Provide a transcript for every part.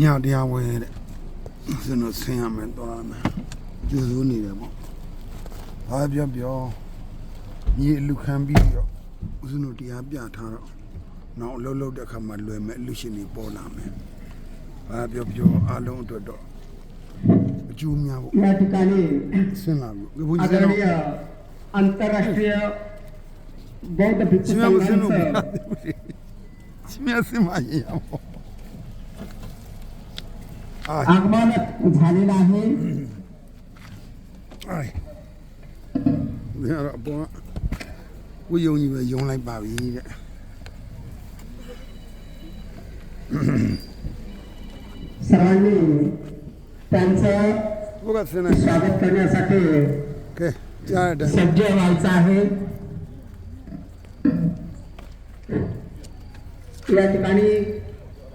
ညတရားဝဲတဲ့ကျွန်တော်ဆင်းရမယ်သွားရမယ်ကျူစိုးနေတယ်ပေါ့ဘာပြောပြောမြေလူခံပြီးတော့ကျွန်တော်တရားပြထားတော့နောက်လှုပ်လှုပ်တဲ့အခါမှာလွယ်မယ်လူရှင်တွေပေါ်လာမယ်ဘာပြောပြောအလုံးအတွက်တော့အကျိုးများပေါ့ဒီကနေ့ဆင်းလာပြီဘုန်းကြီးကတော့အန်တရာရှီယဘောဒဘစ်ချီဆင်းလို့ဆင်းမရအောင် आगमन झालेलं आहे 你看这不，我用你们用来把鱼的。सर्वांनी त्यांचं स्वागत करण्यासाठी सज्ज व्हायचं आहे या ठिकाणी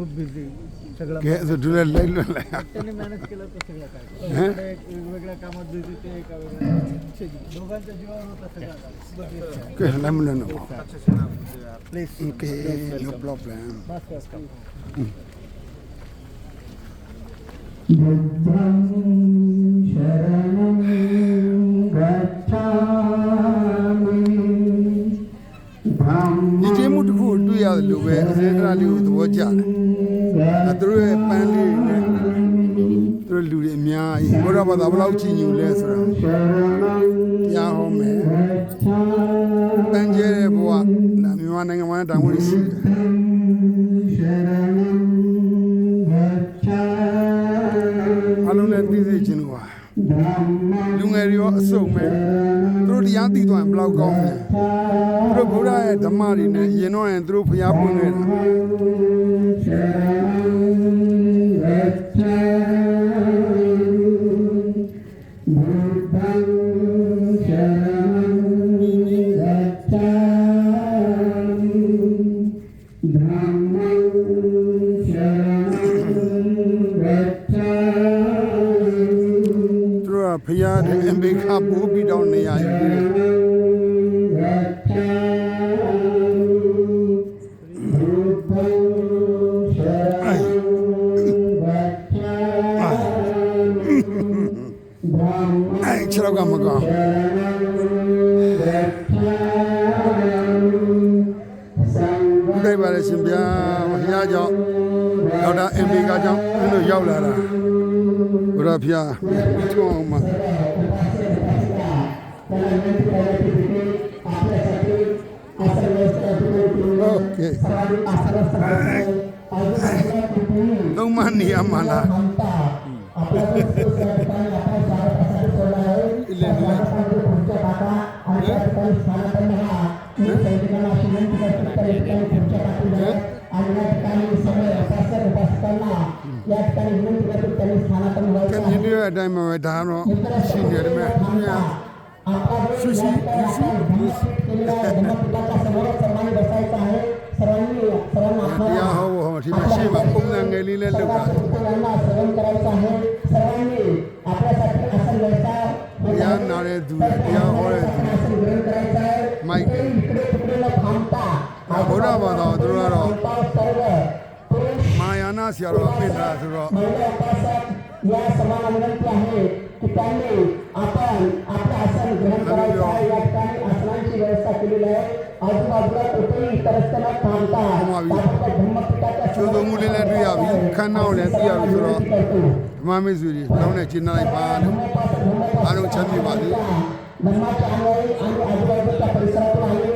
खूप बिझी सगळं जुलै लाईन त्यांनी मॅनेज केलं तर सगळं काय एक वेगळ्या कामात बिझी ते एका वेगळ्या दोघांच्या जीवावर होता सगळं काम. Please. बस, बस, बस. Thank you. ကိုသဘောကျတယ်အဲသူတို့ရဲ့ပန်းလေးတွေနဲ့သူတို့လူတွေအများကြီးဘုရားဘာသာဘယ်လောက်ချီညူလဲဆိုတော့တရားဟောမယ်ပန်းကျဲတဲ့ဘဝဒါမြန်မာနိုင်ငံမှာတောင်ဝင်ရှိတယ်အလုံးနဲ့သိစေခြင်းလို့ပါ လူငယ်တွေရောအစုံပဲသူတို့တရားသိသွားရင်ဘယ်လောက်ကောင်းလဲသူတို့ဘုရားရဲ့ဓမ္မတွေနဲ့ရင်တော့ရင်သူတို့ဖျားပွင့်ခဲ့တာ ဖရာတဲ့အမေခါပိုးပြီးတော့နေရည်အဲခြေောက်ကမကောင်းဒိဗရရှင်ဗျာဘုရားကြောင့်ဒေါက်တာအင်ပီကကြောင့်သူတို့ရောက်လာတာ Bravia, muito alma. Okay. Don't money, Amala. Yeah. आणि या ठिकाणी सगळे उपासक उपासकांना या ठिकाणी विनंती करतो त्यांनी स्थानापन व्हायचं सुशी सुशी बापू नांगेलीले या नाळे दुया होळे ဗုဒ္ဓဘာသာသူတို့ကတော့မာယာနာဆရာတော်အပင်တာဆိုတော့ကျိုးစုံမှုလေးလည်းတွေ့ရပြီခန်းနောက်လည်းတွေ့ရပြီဆိုတော့ဓမ္မမိတ်ဆွေတွေတောင်းနဲ့ကျင်းနာလိုက်ပါလို့အားလုံးချမ်းမြေ့ပါစေဓမ္မကြောင့်လည်းအားလုံးအဘိဓမ္မာပရိစ္ဆေ